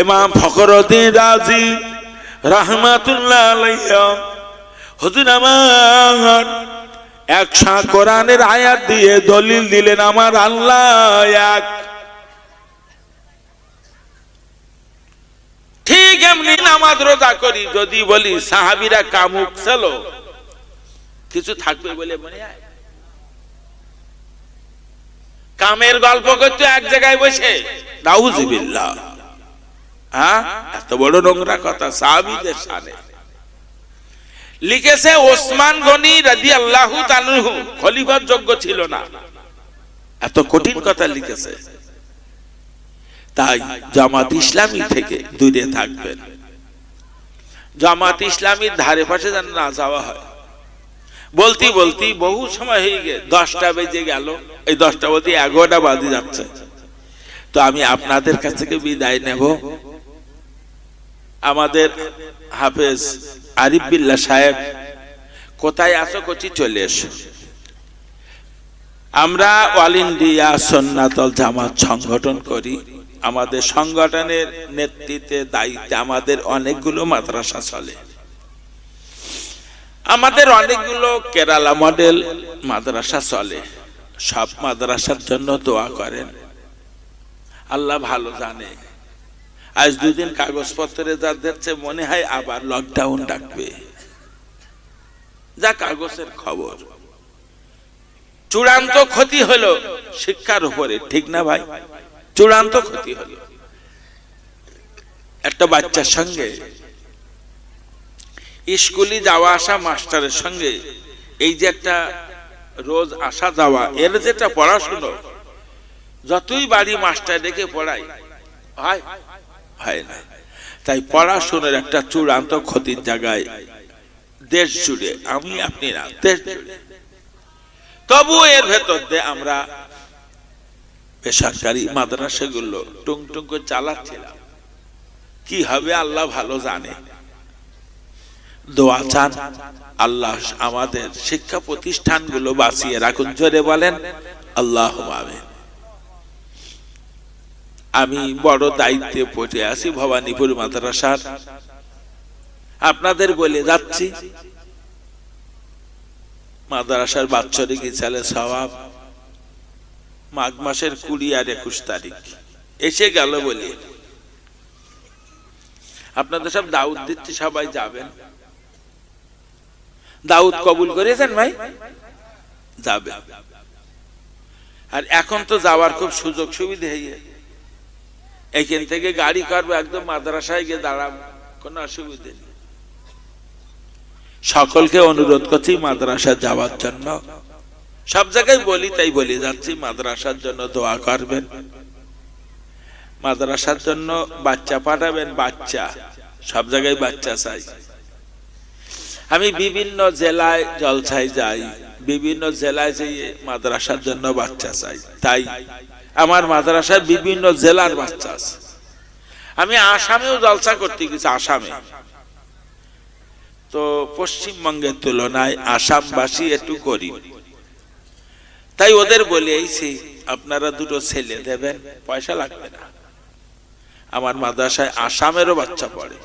ইমাম ফখরুদ্দিন রাজি রহমাতুল্লাহ আলাইহা। হুজুর আমার একশা কোরআনের আয়াত দিয়ে দলিল দিলেন, আমার আল্লাহ এক। ঠিক এমনি নামাজ রোজা করি, যদি বলি সাহাবিরা কামুক ছিল কিছু থাকবে বলে মনে কামের গল্প করতে এক জায়গায় বসে, নাউজিবিল্লাহ। হ্যাঁ? এত বড় নোংরা কথা, সাহাবিদের সামনে। লিখেছে ওসমান গনি রাজি আল্লাহ খলিফার যোগ্য ছিল না। এত কঠিন কথা লিখেছে। তাই জামাত ইসলামী থেকে দূরে থাকবেন। জামাত ইসলামীর ধারে পাশে যেন না যাওয়া হয়। বলতি বলতি বহু সময় হয়ে গে দশটা বেজে গেল, এই দশটা বলতে এগারোটা বাজে যাচ্ছে। তো আমি আপনাদের কাছ থেকে বিদায় নেব। আমাদের হাফেজ আরিফ বিল্লা সাহেব, কোথায় আসো কচি চলে এসো। আমরা অল ইন্ডিয়া সন্ন্যাতল জামাত সংগঠন করি। আমাদের সংগঠনের নেতৃত্বে দায়িত্বে আমাদের অনেকগুলো মাদ্রাসা চলে। আমাদের অনেকগুলো কেরালা মডেল মাদ্রাসা চলে। সব মাদ্রাসার জন্য দোয়া করেন। আল্লাহ ভালো জানে। আজ দুদিন কাগজপত্রে যা দেখছে, মনে হয় আবার লকডাউন ডাকবে। যা কাগজের খবর। চূড়ান্ত ক্ষতি হলো শিক্ষার উপরে, ঠিক না ভাই? চূড়ান্ত ক্ষতি হলো। একটা বাচ্চার সঙ্গে স্কুলে যাওয়া আসা মাস্টারের সঙ্গে, এই যে একটা রোজ আসা যাওয়া, এর যেটা পড়াশুনো, যতই বাড়ি মাস্টার রেখে পড়াই, হয় হয় না। তাই পড়াশোনার একটা চূড়ান্ত ক্ষতির জায়গায় দেশ জুড়ে আমি, আপনি না, দেশ জুড়ে। তবু এর ভেতর দিয়ে আমরা বেসরকারি মাদ্রাসাগুলো টুং টুং করে চালাচ্ছিলাম। কি হবে আল্লাহ ভালো জানে। দোয়া চান, আল্লাহ আমাদের শিক্ষা প্রতিষ্ঠানগুলো বাঁচিয়ে রাখুন, জোরে বলেন, আল্লাহ আমিন। আমি বড় দায়িত্বে পড়ে আছি ভবানীপুর মাদ্রাসার। আপনাদের বলে যাচ্ছি। মাদ্রাসার বাৎসরিক ইসালে সবাব মাঘ মাসের কুড়ি আর একুশ তারিখ। এসে গেল বলে। আপনাদের সব দাউদ দিচ্ছি, সবাই যাবেন। দাউদ কবুল করেছেন ভাই? যাবে। আর এখন তো যাওয়ার খুব সুযোগ সুবিধা হয়ে এখান থেকে গাড়ি করব একদম মাদ্রাসায় গিয়ে দাঁড়াবো, কোনো অসুবিধে নেই। সকলকে অনুরোধ করছি মাদ্রাসা যাওয়ার জন্য। সব জায়গায় বলি, তাই বলি যাচ্ছি, মাদ্রাসার জন্য দোয়া করবেন। মাদ্রাসার জন্য বাচ্চা পাঠাবেন, বাচ্চা। সব জায়গায় বাচ্চা চাই। আমি বিভিন্ন জেলায় জলছাই যাই। বিভিন্ন জেলায় যেয়ে মাদ্রাসার জন্য বাচ্চা চাই। তাই আমার মাদ্রাসায় বিভিন্ন জেলার বাচ্চা আছে। আমি আসামেও জলসা করতে গেছি, আসামে। তো পশ্চিমবঙ্গের তুলনায় আসামবাসী একটু করি তাই ওদের বলে এইছি আপনারা দুটো ছেলে দেবেন, পয়সা লাগবে না। আমার মাদ্রাসায় আসামেরও বাচ্চা পড়ে।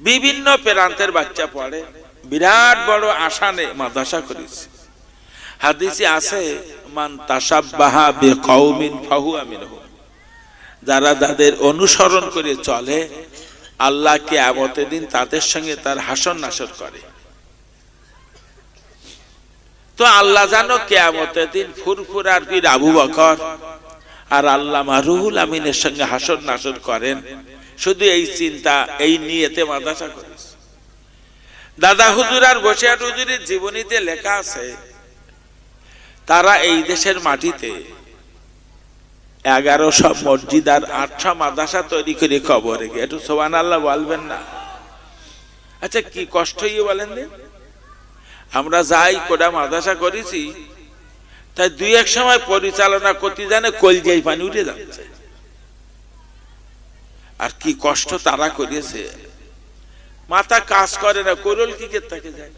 বিভিন্ন প্রান্তের বাচ্চা পড়ে। বিরাট বড় আসানে মাদ্রাসা করেছে। হাদিসে আছে, মান তাসাব্বাহা বিকৌমিন ফাহুয়া মিনহুম। যারা তাদের অনুসরণ করে চলে, আল্লাহ কিয়ামতের দিন তাদের সঙ্গে তার হাসন নাসর করে। তো আল্লাহ জানো কেয়ামতের দিন ফুরফুর আর পীর আবু বকর আর আল্লামা রুহুল আমিনের সঙ্গে হাসন নাসর করেন। শুধু এই চিন্তা, এই নিয়েতে মাদ্রাসা করেছে। দাদা হুজুর আর বসিয়ার হুজুরের জীবনীতে লেখা আছে, তারা এই দেশের মাটিতে এগারোশো মসজিদ আর আটশো মাদ্রাসা তৈরি করে কবরে গিয়ে একটু সোহান আল্লাহ বলবেন না? আচ্ছা কি কষ্ট ইয়ে বলেন আমরা যাই কোটা মাদ্রাসা করেছি, তাই দুই এক সময় পরিচালনা করতে জানে কলজাই পানি উঠে যাচ্ছে। আর কি কষ্ট তারা করিয়েছে মাথা কাজ করে না, করল কি থাকে যায়?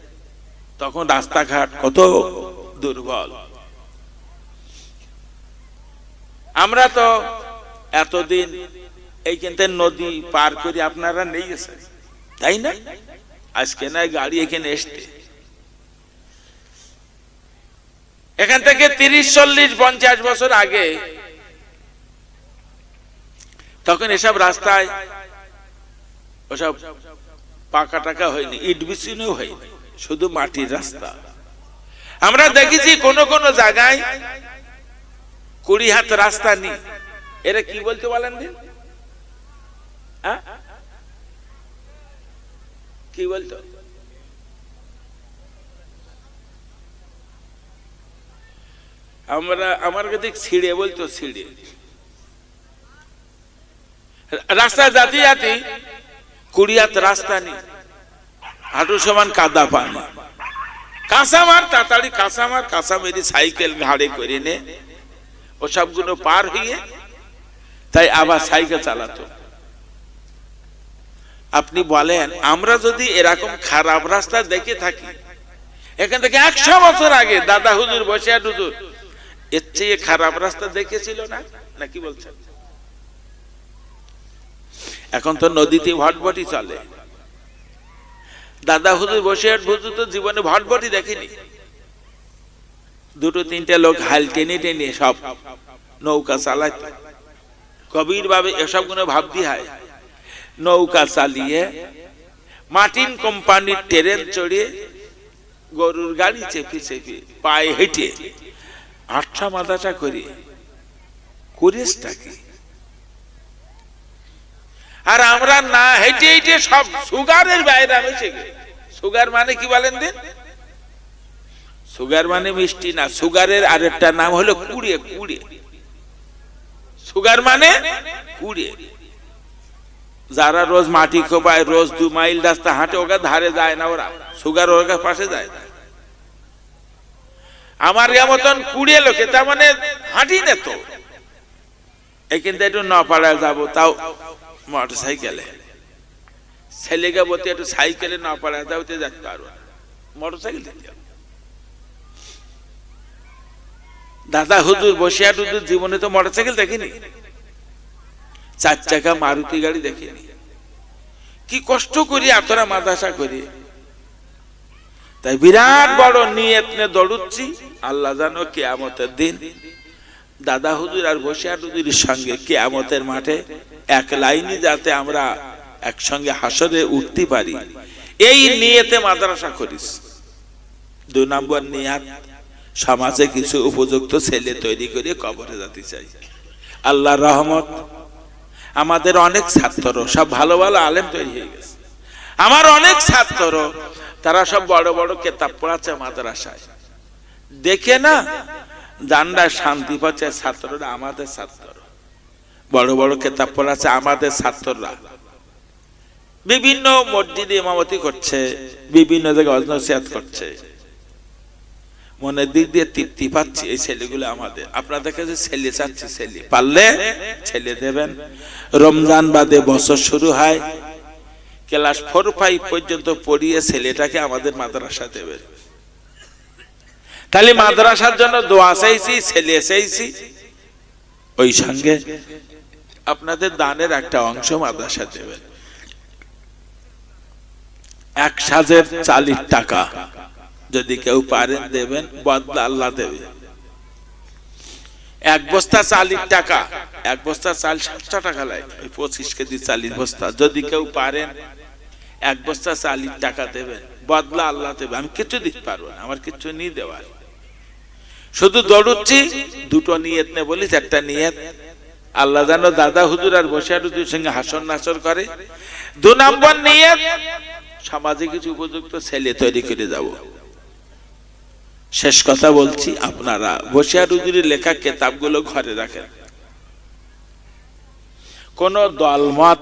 তখন রাস্তাঘাট কত দুর্বল। আমরা তো এতদিন এইখানতে নদী পার করে, আপনারা নেই গেছেন। তাই না? আজকে না গাড়ি এখানে এসতে এখান থেকে তিরিশ, চল্লিশ, পঞ্চাশ বছর আগে তখন এসব রাস্তায় ওসব পাকা টাকা হয়নি, ইট বিছিনও হয়নি, শুধু মাটির রাস্তা। আমরা দেখেছি কোন কোন জায়গায় কুড়ি হাত রাস্তা নেই। এরা কি বলতে বলেন? কি বলতো? আমরা, আমার কাছে ছিঁড়ে বলতো ছিঁড়ে। রাস্তা জাতি জাতি কুড়ি হাত রাস্তা নেই। হাঁটু সমান কাদা পানি। কাঁচামার তাড়াতাড়ি কাঁচামার কাঁচা মেরি সাইকেল ঘাড়ে করে নে। ও সবগুলো পার হয়ে তাই আবার সাইকেল চালাতো। আপনি বলেন, আমরা যদি এরকম খারাপ রাস্তা দেখে থাকি, এখান থেকে একশো বছর আগে দাদা হুজুর বসে হুজুর এর চেয়ে খারাপ রাস্তা দেখেছিল না? নাকি বলছেন? এখন তো নদীতে ভটভটি চলে। দাদা হুজুর বসে হুজুর তো জীবনে ভটভটি দেখেনি। দুটো তিনটে লোক হাল টেনে টেনে সব নৌকা চালায় কবির ভাবে এসবগুলো ভাবতে হয়। নৌকা চালিয়ে মার্টিন কোম্পানির ট্রেন চড়িয়ে গরুর গাড়ি চেপে চেপে পায়ে হেঁটে আটটা মাথাটা করে করিসটা কি আর আমরা না হেঁটে হেঁটে সব সুগারের বাইরে গেছি। সুগার মানে কি বলেন দিন? সুগার মানে মিষ্টি না, সুগারের আরেকটা নাম হলো কুড়িয়ে কুড়িয়ে। সুগার মানে কুড়িয়ে। যারা রোজ মাটি খোপায়, রোজ দু মাইল রাস্তা হাঁটে, ওকে ধারে যায় না ওরা। সুগার ওর পাশে যায় না। আমার মতন কুড়িয়ে লোকে, তার মানে হাঁটি না তো। এখান একটু ন যাব, তাও মোটর সাইকেলে। ছেলেকে বলতে একটু সাইকেলে না পাড়ায় যাও তো যেতে পারব না মোটর সাইকেল দাদা হুজুর বসিয়া হুজুর জীবনে তো মোটর সাইকেল দেখিনি। চার চাকা মারুতি গাড়ি দেখিনি। কি কষ্ট করি এতটা মাদাসা করি। তাই বিরাট বড় নিয়ত নিয়ে দৌড়ুচ্ছি। আল্লাহ জানো কেয়ামতের দিন দাদা হুজুর আর বসিয়া হুজুরের সঙ্গে কেয়ামতের মাঠে এক লাইনে যাতে আমরা একসঙ্গে হাসরে উঠতে পারি। এই নিয়েতে মাদ্রাসা করিস। দুই নম্বর নিয়াত, সমাজে কিছু উপযুক্ত ছেলে তৈরি করে কবরে যেতে চাই। আল্লাহ রহমত, আমাদের অনেক ছাত্র, সব ভালো ভালো আলেম তৈরি হয়ে গেছে। আমার অনেক ছাত্র, তারা সব বড় বড় কেতাব পড়াচ্ছে মাদ্রাসায়। দেখে না জান্ডা শান্তি পাচ্ছে ছাত্ররা আমাদের ছাত্র। বড় বড় কেতাব পড়াচ্ছে আমাদের ছাত্ররা। বিভিন্ন মসজিদে ইমামতি করছে, বিভিন্ন জায়গায় অজনসিয়াত করছে। মনের দিক দিয়ে তৃপ্তি পাচ্ছি এই ছেলেগুলো আমাদের। আপনাদের কাছে ছেলে চাচ্ছি, ছেলে পারলে ছেলে দেবেন। রমজান বাদে বছর শুরু হয়, ক্লাস ফোর ফাইভ পর্যন্ত পড়িয়ে ছেলেটাকে আমাদের মাদ্রাসা দেবেন তাহলে মাদ্রাসার জন্য দোয়া চাইছি, ছেলে চাইছি। ওই সঙ্গে আপনাদের দানের একটা অংশ মাদ্রাসা দেবেন। এক সাজের চালিশ টাকা। যদি কেউ পারেন দেবেন, বদলা আল্লাহ দেবে। এক বস্তা চালিশ টাকা। এক বস্তা চাল সাতশো টাকা লাগে। পঁচিশ কেজি চালিশ বস্তা। যদি কেউ পারেন, এক বস্তা চালিশ টাকা দেবেন, বদলা আল্লাহ দেবে। আমি কিছু দিতে পারব না, আমার কিছু নিয়ে দেওয়ার। শুধু দৌড়ুচ্ছি, দুটো নিয়ত নে বলিস, একটা নিয়ত আল্লাহ জানো দাদা হুজুর আর বসিয়ার হুজুর সঙ্গে হাসন নাসর করে। দু নম্বর নিয়ে সমাজে কিছু উপযুক্ত ছেলে তৈরি করে যাব। শেষ কথা বলছি আপনারা বসিয়ার হুজুরের লেখা কেতাবগুলো ঘরে রাখেন। কোন দলমত